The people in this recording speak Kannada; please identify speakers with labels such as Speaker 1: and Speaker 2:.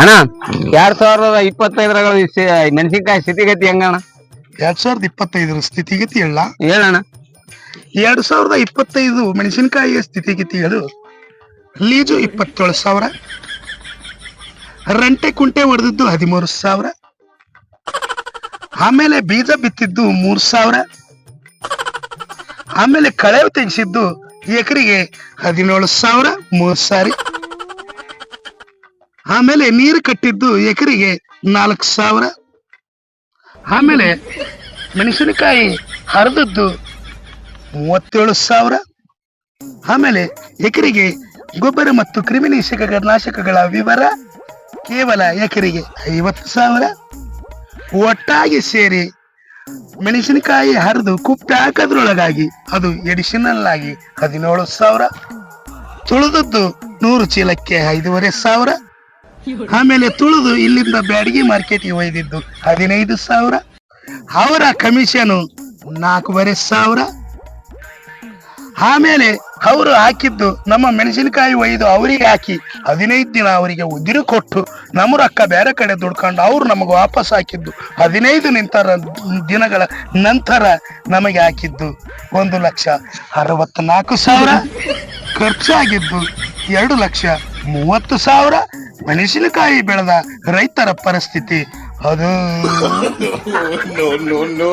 Speaker 1: ಅಣ್ಣ ಎರಡ್ ಸಾವಿರದ ಇಪ್ಪತ್ತೈದರ ಮೆಣಸಿನ್ಕಾಯಿ ಸ್ಥಿತಿಗತಿ ಹೆಂಗಣ್ಣ?
Speaker 2: ಎರಡ್ ಸಾವಿರದ ಇಪ್ಪತ್ತೈದರ ಸ್ಥಿತಿಗತಿ ಹೇಳ.
Speaker 1: ಹೇಳಣ್ಣ.
Speaker 2: ಎರಡ್ ಸಾವಿರದ ಇಪ್ಪತ್ತೈದು ಮೆಣಸಿನಕಾಯಿಯ ಸ್ಥಿತಿಗತಿಗಳು ಲೀಜು ಇಪ್ಪತ್ತೇಳು ಸಾವಿರ. ರಂಟೆ ಕುಂಟೆ ಹೊಡೆದಿದ್ದು ಹದಿಮೂರು ಸಾವಿರ. ಆಮೇಲೆ ಬೀಜ ಬಿತ್ತಿದ್ದು ಮೂರು ಸಾವಿರ. ಆಮೇಲೆ ಕಳೆ ತೆಗೆಸಿದ್ದು ಎಕರೆಗೆ ಹದಿನೇಳು ಸಾವಿರ ಮೂರು ಸಾರಿ. ಆಮೇಲೆ ನೀರು ಕಟ್ಟಿದ್ದು ಎಕರೆಗೆ ನಾಲ್ಕು ಸಾವಿರ. ಆಮೇಲೆ ಮೆಣಸಿನಕಾಯಿ ಹರಿದದ್ದು ಮೂವತ್ತೇಳು ಸಾವಿರ. ಆಮೇಲೆ ಎಕರೆಗೆ ಗೊಬ್ಬರ ಮತ್ತು ಕ್ರಿಮಿನಾಶಕ ನಾಶಕಗಳ ವಿವರ ಕೇವಲ ಎಕರೆಗೆ ಐವತ್ತು ಸಾವಿರ. ಒಟ್ಟಾಗಿ ಸೇರಿ ಮೆಣಸಿನಕಾಯಿ ಹರಿದು ಕುಪ್ಪೆ ಹಾಕೋದ್ರೊಳಗಾಗಿ ಅದು ಎಡಿಷನಲ್ ಆಗಿ ಹದಿನೇಳು ಸಾವಿರ. ತುಳಿದದ್ದು ನೂರು ಚೀಲಕ್ಕೆ ಐದೂವರೆ ಸಾವಿರ. ಆಮೇಲೆ ತುಳಿದು ಇಲ್ಲಿಂದ ಬ್ಯಾಡಗಿ ಮಾರ್ಕೆಟ್ಗೆ ಒಯ್ದಿದ್ದು ಹದಿನೈದು ಸಾವಿರ. ಅವರ ಕಮಿಷನು ನಾಲ್ಕೂವರೆ ಸಾವಿರ. ಆಮೇಲೆ ಅವರು ಹಾಕಿದ್ದು ನಮ್ಮ ಮೆಣಸಿನಕಾಯಿ ಒಯ್ದು ಅವರಿಗೆ ಹಾಕಿ ಹದಿನೈದು ದಿನ ಅವರಿಗೆ ಉದಿರು ಕೊಟ್ಟು ನಮ್ಮ ರೊಕ್ಕ ಬೇರೆ ಕಡೆ ದುಡ್ಕೊಂಡು ಅವ್ರು ನಮಗೆ ವಾಪಸ್ ಹಾಕಿದ್ದು ಹದಿನೈದು ನಿಂತರ ದಿನಗಳ ನಂತರ ನಮಗೆ ಹಾಕಿದ್ದು ಒಂದು ಲಕ್ಷ ಅರವತ್ನಾಲ್ಕು ಸಾವಿರ. ಖರ್ಚಾಗಿದ್ದು ಎರಡು ಲಕ್ಷ ಮೂವತ್ತು ಸಾವಿರ. ಮೆಣಸಿನಕಾಯಿ ಬೆಳೆದ ರೈತರ ಪರಿಸ್ಥಿತಿ ಅದು.